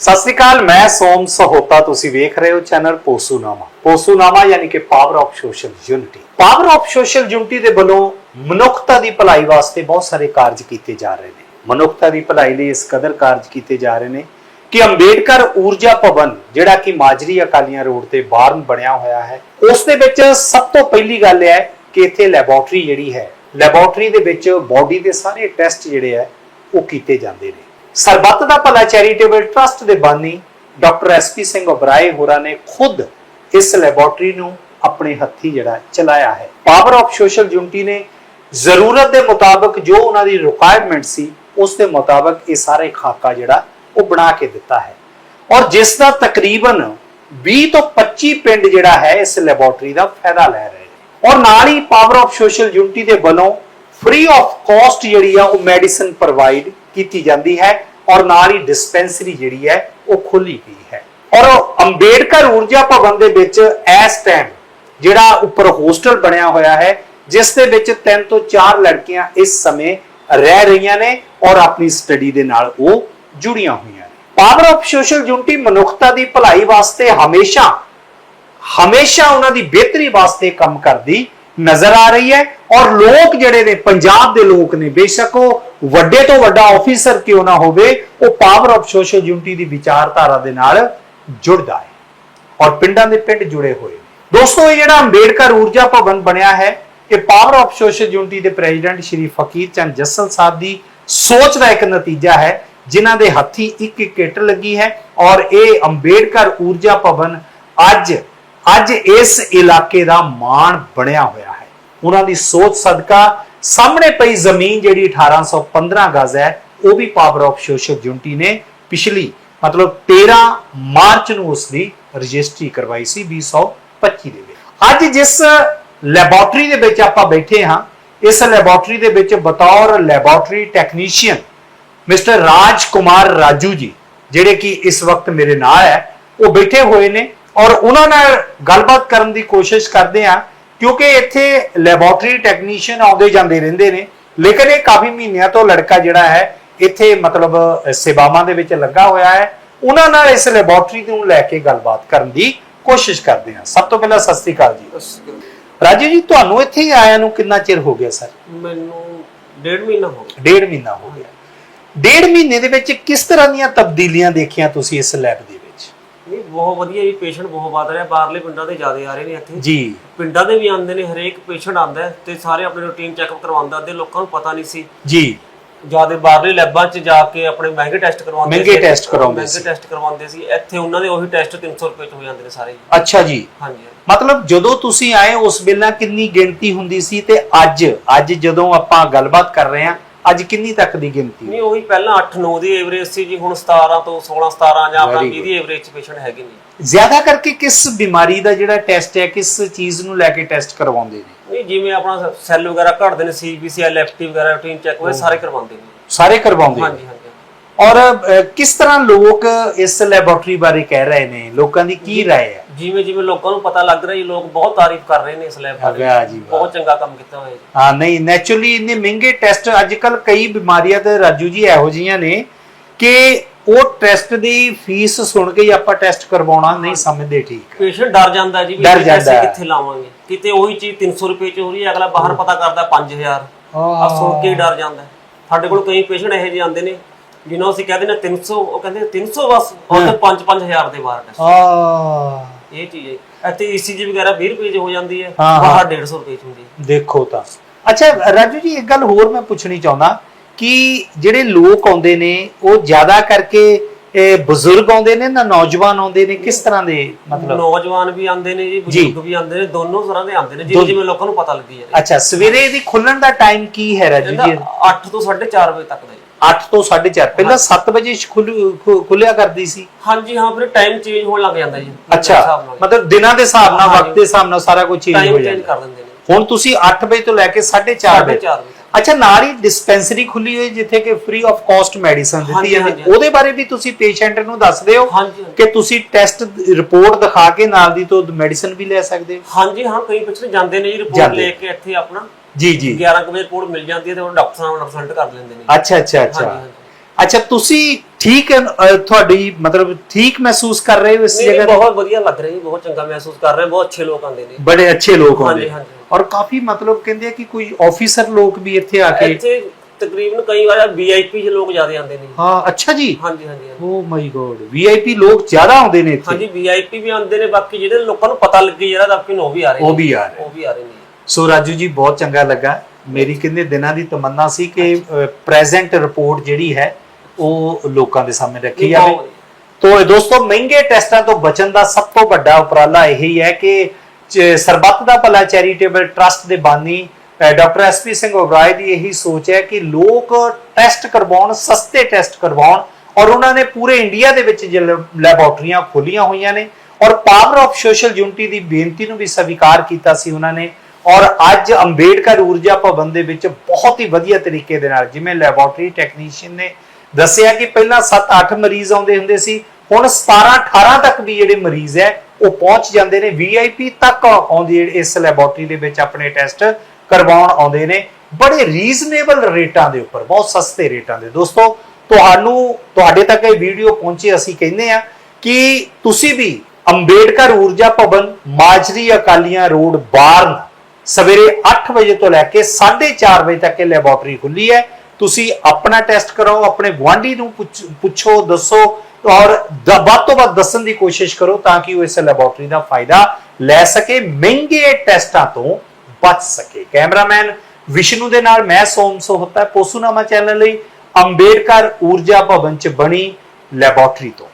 ਸਤਿ ਸ੍ਰੀ ਅਕਾਲ, ਮੈਂ ਸੋਮ ਸਹੋਤਾ, ਤੁਸੀਂ ਵੇਖ ਰਹੇ ਹੋ ਚੈਨਲ ਪੋਸੂਨਾਮਾ। ਪੋਸੂਨਾਮਾ ਯਾਨੀ ਕਿ power of social unity power of social unity ਦੇ ਵੱਲੋਂ ਮਨੁੱਖਤਾ ਦੀ ਭਲਾਈ ਵਾਸਤੇ ਬਹੁਤ ਸਾਰੇ ਕਾਰਜ ਕੀਤੇ ਜਾ ਰਹੇ ਨੇ। ਮਨੁੱਖਤਾ ਦੀ ਭਲਾਈ ਲਈ ਇਸ ਕਦਰ ਕਾਰਜ ਕੀਤੇ ਜਾ ਰਹੇ ਨੇ ਕਿ ਅੰਬੇਡਕਰ ਊਰਜਾ ਭਵਨ, ਜਿਹੜਾ ਕਿ ਮਾਜਰੀ ਅਕਾਲੀਆਂ ਰੋਡ ਤੇ ਬਾਰਨ ਬਣਿਆ ਹੋਇਆ ਹੈ, ਉਸ ਦੇ ਵਿੱਚ ਸਭ ਤੋਂ ਪਹਿਲੀ ਗੱਲ ਹੈ ਕਿ ਇੱਥੇ ਲੈਬੋਰਟਰੀ ਜਿਹੜੀ ਹੈ ਲੈਬੋਰਟਰੀ ਦੇ ਵਿੱਚ ਬਾਡੀ ਦੇ ਸਾਰੇ ਟੈਸਟ ਜਿਹੜੇ ਆ ਉਹ ਕੀਤੇ ਜਾਂਦੇ ਨੇ। ਸਰਬੱਤ ਦਾ ਭਲਾ ਚੈਰੀਟੇਬਲ ਟਰਸਟ ਦੇ ਬਾਨੀ ਡਾਕਟਰ ਐਸਪੀ ਸਿੰਘ ਉਬਰਾਏ ਹੋਰਾਂ ਨੇ ਖੁਦ ਇਸ ਲੈਬੋਰਟਰੀ ਨੂੰ ਆਪਣੇ ਹੱਥੀ ਜਿਹੜਾ ਚਲਾਇਆ ਹੈ। ਪਾਵਰ ਆਫ ਸੋਸ਼ਲ ਯੂਨਿਟੀ ਨੇ ਜ਼ਰੂਰਤ ਦੇ ਮੁਤਾਬਕ ਜੋ ਉਹਨਾਂ ਦੀ ਰਿਕੁਆਇਰਮੈਂਟ ਸੀ, ਉਸ ਦੇ ਮੁਤਾਬਕ ਇਹ ਸਾਰੇ ਖਾਕਾ ਜਿਹੜਾ ਉਹ ਬਣਾ ਕੇ ਦਿੱਤਾ ਹੈ। ਔਰ ਜਿਸ ਦਾ ਤਕਰੀਬਨ 20 ਤੋਂ 25 ਪਿੰਡ ਜਿਹੜਾ ਹੈ, ਇਸ ਲੈਬੋਰਟਰੀ ਦਾ ਫਾਇਦਾ ਲੈ ਰਹੇ ਨੇ। ਔਰ ਨਾਲ ਹੀ ਪਾਵਰ ਆਫ ਸੋਸ਼ਲ ਯੂਨਿਟੀ ਦੇ ਵੱਲੋਂ ਫ੍ਰੀ ਆਫ ਕਾਸਟ ਜਿਹੜੀ ਆ, ਉਹ ਮੈਡੀਸਨ ਪ੍ਰੋਵਾਈਡ ਕੀਤੀ ਜਾਂਦੀ ਹੈ ਔਰ ਨਾਲ ਹੀ ਡਿਸਪੈਂਸਰੀ ਜਿਹੜੀ ਹੈ ਉਹ ਖੁੱਲੀ ਪਈ ਹੈ। ਔਰ ਅੰਬੇਡਕਰ ਊਰਜਾ ਭਵਨ ਦੇ ਵਿੱਚ ਇਸ ਟਾਈਮ ਜਿਹੜਾ ਉੱਪਰ ਹੋਸਟਲ ਬਣਿਆ ਹੋਇਆ ਹੈ, ਜਿਸ ਦੇ ਵਿੱਚ ਤਿੰਨ ਤੋਂ ਚਾਰ ਲੜਕੀਆਂ ਇਸ ਸਮੇਂ ਰਹਿ ਰਹੀਆਂ ਨੇ ਔਰ ਆਪਣੀ ਸਟੱਡੀ ਦੇ ਨਾਲ ਉਹ ਜੁੜੀਆਂ ਹੋਈਆਂ ਨੇ। ਪਾਵਰ ਆਫ ਸੋਸ਼ਲ ਯੂਨਿਟੀ ਮਨੁੱਖਤਾ ਦੀ ਭਲਾਈ ਵਾਸਤੇ ਹਮੇਸ਼ਾ ਹਮੇਸ਼ਾ ਉਹਨਾਂ ਦੀ ਬਿਹਤਰੀ ਵਾਸਤੇ ਕੰਮ ਕਰਦੀ ਨਜ਼ਰ ਆ ਰਹੀ ਹੈ ਔਰ ਲੋਕ ਜਿਹੜੇ ਨੇ, ਪੰਜਾਬ ਦੇ ਲੋਕ ਨੇ, ਬੇਸ਼ੱਕ ਉਹ ਵੱਡੇ ਤੋਂ ਵੱਡਾ ਆਫੀਸਰ ਕਿਉਂ ਨਾ ਹੋਵੇ, ਉਹ ਪਾਵਰ ਆਫ ਸੋਸ਼ਲ ਯੂਨਿਟੀ ਦੀ ਵਿਚਾਰਧਾਰਾ ਦੇ ਨਾਲ ਜੁੜਦਾ ਹੈ ਔਰ ਪਿੰਡਾਂ ਦੇ ਪਿੰਡ ਜੁੜੇ ਹੋਏ ਦੋਸਤੋ, ਇਹ ਜਿਹੜਾ ਅੰਬੇਡਕਰ ਊਰਜਾ ਭਵਨ ਬਣਿਆ ਹੈ ਇਹ ਪਾਵਰ ਆਫ ਸੋਸ਼ਲ ਯੂਨਿਟੀ ਦੇ ਪ੍ਰੈਜ਼ੀਡੈਂਟ ਸ਼੍ਰੀ ਫਕੀਰ ਚੰਦ ਜੱਸਲ ਸਾਹਿਬ ਦੀ ਸੋਚ ਦਾ ਇੱਕ ਨਤੀਜਾ ਹੈ, ਜਿਨ੍ਹਾਂ ਦੇ ਹੱਥੀ ਇੱਕ ਇੱਕ ਕਿੱਟ ਲੱਗੀ ਹੈ ਔਰ ਇਹ ਅੰਬੇਡਕਰ ਊਰਜਾ ਭਵਨ ਅੱਜ ਅੱਜ ਇਸ ਇਲਾਕੇ ਦਾ ਮਾਣ ਬਣਿਆ ਹੋਇਆ ਉਹਨਾਂ ਦੀ ਸੋਚ ਸਦਕਾ ਸਾਹਮਣੇ ਪਈ ਜ਼ਮੀਨ ਜਿਹੜੀ 1815 ਗਜ਼ ਹੈ, ਉਹ ਵੀ ਪਾਵਰ ਆਫ ਸੋਸ਼ਲ ਯੂਨਿਟੀ ਨੇ ਪਿਛਲੀ, ਮਤਲਬ 13 ਮਾਰਚ ਨੂੰ ਉਸ ਦੀ ਰਜਿਸਟਰੀ ਕਰਵਾਈ ਸੀ 2025 ਦੇ ਵਿੱਚ। ਅੱਜ ਜਿਸ ਲੈਬੋਰਟਰੀ ਦੇ ਵਿੱਚ ਆਪਾਂ ਬੈਠੇ ਹਾਂ, ਇਸ ਲੈਬੋਰਟਰੀ ਦੇ ਵਿੱਚ ਬਤੌਰ laboratory technician mister Raj Kumar Raju ji, ਜਿਹੜੇ ਕਿ ਇਸ ਵਕਤ ਮੇਰੇ ਨਾਲ ਹੈ, ਉਹ ਬੈਠੇ ਹੋਏ ਨੇ ਔਰ ਉਹਨਾਂ ਨਾਲ ਗੱਲਬਾਤ ਕਰਨ ਦੀ ਕੋਸ਼ਿਸ਼ ਕਰਦੇ ਆ ਕਿਉਂਕਿ ਇੱਥੇ ਲੈਬੋਰਟਰੀ ਟੈਕਨੀਸ਼ੀਅਨ ਆਉਂਦੇ ਜਾਂਦੇ ਰਹਿੰਦੇ ਨੇ ਲੇਕਿਨ ਇਹ ਕਾਫੀ ਮਹੀਨਿਆਂ ਤੋਂ ਲੜਕਾ ਜਿਹੜਾ ਹੈ ਇੱਥੇ ਮਤਲਬ ਸੇਵਾਵਾਂ ਦੇ ਵਿੱਚ ਲੱਗਾ ਹੋਇਆ ਹੈ। ਉਹਨਾਂ ਨਾਲ ਇਸ ਲੈਬੋਰਟਰੀ ਨੂੰ ਲੈ ਕੇ ਗੱਲਬਾਤ ਕਰਨ ਦੀ ਕੋਸ਼ਿਸ਼ ਕਰਦੇ ਹਾਂ। ਸਭ ਤੋਂ ਪਹਿਲਾਂ ਸਤਿ ਸ੍ਰੀ ਅਕਾਲ ਜੀ। ਰਾਜੂ ਜੀ ਤੁਹਾਨੂੰ ਇੱਥੇ ਆਇਆਂ ਨੂੰ ਕਿੰਨਾ ਚਿਰ ਹੋ ਗਿਆ ਸਰ? ਮੈਨੂੰ ਡੇਢ ਮਹੀਨਾ ਹੋ ਗਿਆ। ਡੇਢ ਮਹੀਨਾ ਹੋ ਗਿਆ। ਡੇਢ ਮਹੀਨੇ ਦੇ ਵਿੱਚ ਕਿਸ ਤਰ੍ਹਾਂ ਦੀਆਂ ਤਬਦੀਲੀਆਂ ਦੇਖੀਆਂ ਤੁਸੀਂ ਇਸ ਲੈਬ ਦੇ ਨਹੀਂ ਬਹੁਤ ਵਧੀਆ ਜੀ ਪੇਸ਼ੈਂਟ ਬਹੁਤ ਵੱਧ ਰਿਹਾ ਬਾਹਰਲੇ ਪਿੰਡਾਂ ਦੇ ਜ਼ਿਆਦਾ ਆ ਰਹੇ ਨੇ ਇੱਥੇ। ਜੀ। ਪਿੰਡਾਂ ਦੇ ਵੀ ਆਉਂਦੇ ਨੇ ਹਰੇਕ ਪੇਸ਼ੈਂਟ ਆਉਂਦਾ ਹੈ ਤੇ ਸਾਰੇ ਆਪਣੇ ਰੂਟੀਨ ਚੈੱਕਅਪ ਕਰਵਾਉਂਦਾ ਅੱਧੇ ਲੋਕਾਂ ਨੂੰ ਪਤਾ ਨਹੀਂ ਸੀ। ਜੀ। ਜ਼ਿਆਦਾ ਬਾਹਰਲੇ ਲੈਬਾਂ 'ਚ ਜਾ ਕੇ ਆਪਣੇ ਮਹਿੰਗੇ ਟੈਸਟ ਕਰਵਾਉਂਦੇ ਮਹਿੰਗੇ ਟੈਸਟ ਕਰਵਾਉਂਦੇ ਮਹਿੰਗੇ ਟੈਸਟ ਕਰਵਾਉਂਦੇ ਸੀ। ਇੱਥੇ ਉਹਨਾਂ ਦੇ ਉਹੀ ਟੈਸਟ 300 ਰੁਪਏ 'ਚ ਹੋ ਜਾਂਦੇ ਨੇ ਸਾਰੇ। ਜੀ। ਅੱਛਾ ਜੀ। ਹਾਂਜੀ। ਮਤਲਬ ਜਦੋਂ ਤੁਸੀਂ ਆਏ ਉਸ ਵੇਲੇ ਕਿੰਨੀ ਗਿਣਤੀ ਹੁੰਦੀ ਸੀ ਤੇ ਅੱਜ ਅੱਜ ਜਦੋਂ ਆਪਾਂ ਗੱਲਬਾਤ ਕਰ ਰਹੇ ਹਾਂ ਅੱਜ ਕਿੰਨੀ ਤੱਕ ਦੀ ਗਿਣਤੀ? ਨਹੀਂ ਉਹੀ ਪਹਿਲਾਂ 8-9 ਦੀ ਐਵਰੇਜ ਸੀ ਜੀ ਹੁਣ 17 ਤੋਂ 16-17 ਜਾਂ ਆਪਣਾ Very 20 ਦੀ ਐਵਰੇਜ 'ਚ ਪੇਸ਼ੈਂਟ ਹੈਗੇ ਨੇ। ਜ਼ਿਆਦਾ ਕਰਕੇ ਕਿਸ ਬਿਮਾਰੀ ਦਾ ਜਿਹੜਾ ਟੈਸਟ ਹੈ ਕਿਸ ਚੀਜ਼ ਨੂੰ ਲੈ ਕੇ ਟੈਸਟ ਕਰਵਾਉਂਦੇ ਨੇ? ਨਹੀਂ ਜਿਵੇਂ ਆਪਣਾ ਸੈੱਲ ਵਗੈਰਾ ਘਟਦੇ ਨੇ ਸੀਬੀਸੀ ਐਲਐਫਟੀ ਵਗੈਰਾ ਰੂਟੀਨ ਚੈੱਕ ਉਹ ਸਾਰੇ ਕਰਵਾਉਂਦੇ ਨੇ। ਸਾਰੇ ਕਰਵਾਉਂਦੇ ਹਾਂਜੀ। ਔਰ ਅ, ਕਿਸ ਤਰ੍ਹਾਂ ਲੋਕ ਇਸ ਲੈਬੋਰਟਰੀ ਬਾਰੇ ਕਹਿ ਰਹੇ ਨੇ ਲੋਕਾਂ ਦੀ ਕੀ رائے ਹੈ ਜਿਵੇਂ ਜਿਵੇਂ ਲੋਕਾਂ ਨੂੰ ਪਤਾ ਲੱਗ ਰਿਹਾ ਜੀ ਲੋਕ ਬਹੁਤ ਤਾਰੀਫ ਕਰ ਰਹੇ ਨੇ ਇਸ ਲੈਬ ਬਾਰੇ ਵਾਹ ਜੀ ਵਾਹ। ਬਹੁਤ ਚੰਗਾ ਕੰਮ ਕੀਤਾ ਹੋਇਆ ਜੀ ਹਾਂ ਨਹੀਂ ਨੈਚੁਰਲੀ ਇੰਨੇ ਮਹਿੰਗੇ ਟੈਸਟ ਅੱਜ ਕੱਲ ਕਈ ਬਿਮਾਰੀਆਂ ਤੇ ਰਾਜੂ ਜੀ ਇਹੋ ਜੀਆਂ ਨੇ ਕਿ ਉਹ ਟੈਸਟ ਦੀ ਫੀਸ ਸੁਣ ਕੇ ਹੀ ਆਪਾਂ ਟੈਸਟ ਕਰਵਾਉਣਾ ਨਹੀਂ ਸਮਝਦੇ ਠੀਕ ਪੇਸ਼ੈਂਟ ਡਰ ਜਾਂਦਾ ਜੀ ਵੀ ਡਰ ਇਹ ਜਾਂਦਾ ਪੈਸੇ ਹੈ। ਕਿੱਥੇ ਲਾਵਾਂਗੇ ਕਿਤੇ ਉਹੀ ਚੀਜ਼ 300 ਰੁਪਏ ਚ ਹੋ ਰਹੀ ਹੈ ਅਗਲਾ ਬਾਹਰ ਪਤਾ ਕਰਦਾ 5000 ਆ ਸੁਣ ਕੇ ਹੀ ਡਰ ਜਾਂਦਾ ਹੈ। ਸਾਡੇ ਕੋਲ ਕਈ ਪੇਸ਼ੈਂਟ ਇਹੋ ਜਿਹੇ ਆਉਂਦੇ ਨੇ ਜਿਨ੍ਹਾਂ ਨੂੰ ਅਸੀਂ ਕਹਿੰਦੇ ਨੇ 300 ਉਹ ਕਹਿੰਦੇ 300 ਬਸ ਉਹ ਤੇ 5-5000 ਦੇ ਬਾਹਰ ਟੈਸਟ ਆ ਇਹ ਚੀਜ਼ ਹੈ। ਇੱਥੇ ਈਸੀਜੀ ਵਗੈਰਾ 20 ਰੁਪਏ ਚ ਹੋ ਜਾਂਦੀ ਹੈ ਹਾਂ, ਹਾਂ। ਬਾਹਰ 150 ਰੁਪਏ ਚ ਹੁੰਦੀ ਹੈ। ਦੇਖੋ ਤਾਂ। ਅੱਛਾ ਰਾਜੂ ਜੀ ਇੱਕ ਗੱਲ ਹੋਰ ਮੈਂ ਪੁੱਛਣੀ ਚਾਹੁੰਦਾ ਕਿ ਜਿਹੜੇ ਲੋਕ ਆਉਂਦੇ ਨੇ ਉਹ ਜ਼ਿਆਦਾ ਕਰਕੇ ਇਹ ਬਜ਼ੁਰਗ ਆਉਂਦੇ ਨੇ ਨਾ ਨੌਜਵਾਨ ਆਉਂਦੇ ਨੇ? ਕਿਸ ਤਰ੍ਹਾਂ ਦੇ ਮਤਲਬ? ਨੌਜਵਾਨ ਵੀ ਆਉਂਦੇ ਨੇ ਜੀ ਬਜ਼ੁਰਗ ਵੀ ਆਉਂਦੇ ਨੇ ਦੋਨੋਂ ਤਰ੍ਹਾਂ ਦੇ ਆਉਂਦੇ ਨੇ ਜਿਵੇਂ ਜਿਵੇਂ ਲੋਕਾਂ ਨੂੰ ਪਤਾ ਲੱਗੀ ਹੈ। ਅੱਛਾ ਸਵੇਰੇ ਇਹਦੀ ਖੁੱਲਣ ਦਾ ਟਾਈਮ ਕੀ ਹੈ ਰਾਜੂ ਜੀ? 8 ਤੋਂ 4:30 ਵਜੇ ਤੱਕ ਦਾ ਜੀ। 8 ਤੋਂ 4:30 ਪਹਿਲਾਂ 7 ਵਜੇ ਖੁੱਲਿਆ ਕਰਦੀ ਸੀ? ਹਾਂਜੀ ਹਾਂ ਫਿਰ ਟਾਈਮ ਚੇਂਜ ਹੋਣ ਲੱਗ ਜਾਂਦਾ ਜੀ। ਅੱਛਾ ਮਤਲਬ ਦਿਨਾਂ ਦੇ ਹਿਸਾਬ ਨਾਲ ਵਕਤ ਦੇ ਹਿਸਾਬ ਨਾਲ ਸਾਰਾ ਕੁਝ ਚੇਂਜ ਹੋ ਟਾਈਮ ਚੇਂਜ ਜਾਂਦਾ। ਕਰ ਦਿੰਦੇ ਨੇ। ਹੁਣ ਤੁਸੀਂ 8 ਵਜੇ ਤੋਂ ਲੈ ਕੇ 4:30 ਵਜੇ। 4:30 ਵਜੇ। ਅੱਛਾ ਨਾਲ ਹੀ ਡਿਸਪੈਂਸਰੀ ਖੁੱਲੀ ਹੋਈ ਜਿੱਥੇ ਕਿ ਫ੍ਰੀ ਆਫ ਕਾਸਟ ਮੈਡੀਸਨ ਦਿੱਤੀ ਜਾਂਦੀ। ਉਹਦੇ ਬਾਰੇ ਵੀ ਤੁਸੀਂ ਪੇਸ਼ੈਂਟ ਨੂੰ ਦੱਸਦੇ ਹੋ ਕਿ ਤੁਸੀਂ ਟੈਸਟ ਰਿਪੋਰਟ ਦਿਖਾ ਕੇ ਨਾਲ ਦੀ ਤੋਂ ਮੈਡੀਸਨ ਵੀ ਲੈ ਸਕਦੇ ਹੋ। ਹਾਂਜੀ ਹਾਂ ਕਈ ਪਿਛਲੇ ਜਾਂਦੇ ਨੇ ਜੀ ਰਿਪੋਰਟ। ਲੈ ਕੇ ਇੱਥੇ ਆਪਣਾ। ਜੀ ਜੀ। 11 ਕੁ ਵਜੇ ਰਿਪੋਰਟ ਮਿਲ ਜਾਂਦੀ ਹੈ ਤੇ ਉਹ ਡਾਕਟਰ ਨਾਲ ਰਿਜ਼ਲਟ ਕਰ ਲੈਂਦੇ ਨੇ। ਅੱਛਾ ਅੱਛਾ ਅੱਛਾ। ਅੱਛਾ ਤੁਸੀਂ ਠੀਕ ਤੁਹਾਡੀ ਮਤਲਬ ਠੀਕ ਮਹਿਸੂਸ ਕਰ ਰਹੇ ਹੋ ਇਸ ਜਗ੍ਹਾ ਤੇ? ਬਹੁਤ ਵਧੀਆ ਲੱਗ ਰਿਹਾ ਜੀ ਬਹੁਤ ਚੰਗਾ ਮਹਿਸੂਸ ਕਰ ਰਹੇ ਬਹੁਤ ਅੱਛੇ ਲੋਕ ਆਉਂਦੇ ਨੇ। ਬੜੇ ਅੱਛੇ ਲੋਕ ਹਾਂਜੀ, ਆਉਂਦੇ ਹਾਂਜੀ। ਔਰ ਕਾਫੀ ਮਤਲਬ ਕਹਿੰਦੇ ਆ ਕਿ ਕੋਈ ਆਫੀਸਰ ਲੋਕ ਵੀ ਇੱਥੇ ਆ ਕੇ ਇੱਥੇ ਤਕਰੀਬਨ ਕਈ ਵਾਰ ਵੀਆਈਪੀ ਦੇ ਲੋਕ ਜ਼ਿਆਦਾ ਆਉਂਦੇ ਨੇ। ਹਾਂ ਅੱਛਾ ਜੀ। ਹਾਂਜੀ ਹਾਂਜੀ। ਓ ਮਾਈ ਗੋਡ ਵੀਆਈਪੀ ਲੋਕ ਜ਼ਿਆਦਾ ਆਉਂਦੇ ਨੇ ਇੱਥੇ। ਹਾਂਜੀ ਵੀਆਈਪੀ ਵੀ ਆਉਂਦੇ ਨੇ ਬਾਕੀ ਜਿਹੜੇ ਲੋਕਾਂ ਨੂੰ ਪਤਾ ਲੱਗੇ ਜਿਹੜਾ ਤਾਂ ਆਪਕੀ ਉਹ ਵੀ ਆ ਰਹੇ ਉਹ ਨੇ ਵੀ ਆ ਰਹੇ ਉਹ ਵੀ ਆ ਰਹੇ ਨੇ ਸੋ ਰਾਜੂ ਜੀ ਬਹੁਤ ਚੰਗਾ ਲੱਗਾ। ਮੇਰੀ ਕਿੰਨੇ ਦਿਨਾਂ ਦੀ ਤਮੰਨਾ ਸੀ ਕਿ ਪ੍ਰੈਜ਼ੈਂਟ ਰਿਪੋਰਟ ਜਿਹੜੀ ਹੈ ਉਹ ਲੋਕਾਂ ਦੇ ਸਾਹਮਣੇ ਰੱਖੀ ਜਾਵੇ। ਤੋ ਦੋਸਤੋ ਮਹਿੰਗੇ ਟੈਸਟਾਂ ਤੋਂ ਬਚਣ ਦਾ ਸਭ ਤੋਂ ਵੱਡਾ ਉਪਰਾਲਾ ਇਹੀ ਹੈ ਕਿ ਸਰਬੱਤ ਦਾ ਭਲਾ ਚੈਰੀਟੇਬਲ ਟਰਸਟ ਦੇ ਬਾਨੀ ਡਾਕਟਰ ਐਸਪੀ ਸਿੰਘ ਓਬਰਾਏ ਦੀ ਇਹੀ ਸੋਚ ਹੈ ਕਿ ਲੋਕ ਟੈਸਟ ਕਰਵਾਉਣ, ਸਸਤੇ ਟੈਸਟ ਕਰਵਾਉਣ ਔਰ ਉਹਨਾਂ ਨੇ ਪੂਰੇ ਇੰਡੀਆ ਦੇ ਵਿੱਚ ਲੈਬੋਰਟਰੀਆਂ ਖੋਲੀਆਂ ਹੋਈਆਂ ਨੇ ਔਰ ਪਾਵਰ ਆਫ ਸੋਸ਼ਲ ਯੂਨਿਟੀ ਦੀ ਬੇਨਤੀ ਨੂੰ ਵੀ ਸਵੀਕਾਰ ਕੀਤਾ ਸੀ ਉਹਨਾਂ ਨੇ ਔਰ ਅੱਜ ਅੰਬੇਡਕਰ ਊਰਜਾ ਭਵਨ ਦੇ ਵਿੱਚ ਬਹੁਤ ਹੀ ਵਧੀਆ ਤਰੀਕੇ ਦੇ ਨਾਲ ਜਿਵੇਂ ਲੈਬੋਰਟਰੀ ਟੈਕਨੀਸ਼ੀਅਨ ਨੇ ਦੱਸਿਆ ਕਿ ਪਹਿਲਾਂ 7-8 ਮਰੀਜ਼ ਆਉਂਦੇ ਹੁੰਦੇ ਸੀ, ਹੁਣ 17-18 ਤੱਕ ਵੀ ਜਿਹੜੇ ਮਰੀਜ਼ ਹੈ ਉਹ ਪਹੁੰਚ ਜਾਂਦੇ ਨੇ ਵੀਆਈਪੀ ਤੱਕ ਆਉਂਦੇ ਇਸ ਲੈਬੋਰਟਰੀ ਦੇ ਵਿੱਚ ਆਪਣੇ ਟੈਸਟ ਕਰਵਾਉਣ ਆਉਂਦੇ ਨੇ। ਬੜੇ ਰੀਜ਼ਨੇਬਲ ਰੇਟਾਂ ਦੇ ਉੱਪਰ, ਬਹੁਤ ਸਸਤੇ ਰੇਟਾਂ ਦੇ। ਦੋਸਤੋ, ਤੁਹਾਨੂੰ, ਤੁਹਾਡੇ ਤੱਕ ਇਹ ਵੀਡੀਓ ਪਹੁੰਚੇ, ਅਸੀਂ ਕਹਿੰਦੇ ਆ ਕਿ ਤੁਸੀਂ ਵੀ ਅੰਬੇਡਕਰ ਊਰਜਾ ਭਵਨ, ਮਾਜਰੀ ਅਕਾਲੀਆਂ ਰੋਡ ਬਾਰਨ ਸਵੇਰੇ 8 ਵਜੇ ਤੋਂ ਲੈ ਕੇ 4:30 ਵਜੇ ਤੱਕ ਇਹ ਲੈਬੋਰਟਰੀ ਖੁੱਲੀ ਹੈ। ਤੁਸੀਂ ਆਪਣਾ ਟੈਸਟ ਕਰਾਓ, ਆਪਣੇ ਗੁਆਂਢੀ ਨੂੰ ਪੁੱਛ- ਪੁੱਛੋ, ਦੱਸੋ ਔਰ ਵੱਧ ਤੋਂ ਵੱਧ ਦੱਸਣ ਦੀ ਕੋਸ਼ਿਸ਼ ਕਰੋ ਤਾਂ ਕਿ ਉਹ ਇਸ ਲੈਬੋਰਟਰੀ ਦਾ ਫਾਇਦਾ ਲੈ ਸਕੇ, ਮਹਿੰਗੇ ਟੈਸਟਾਂ ਤੋਂ ਬਚ ਸਕੇ। ਕੈਮਰਾਮੈਨ ਵਿਸ਼ਨੂੰ ਦੇ ਨਾਲ ਮੈਂ ਸੋਮ ਸੋਹਤਾ, ਪੋਸੂਨਾਮਾ ਚੈਨਲ ਲਈ ਅੰਬੇਡਕਰ ਊਰਜਾ ਭਵਨ ਚ ਬਣੀ ਲੈਬੋਰਟਰੀ ਤੋਂ।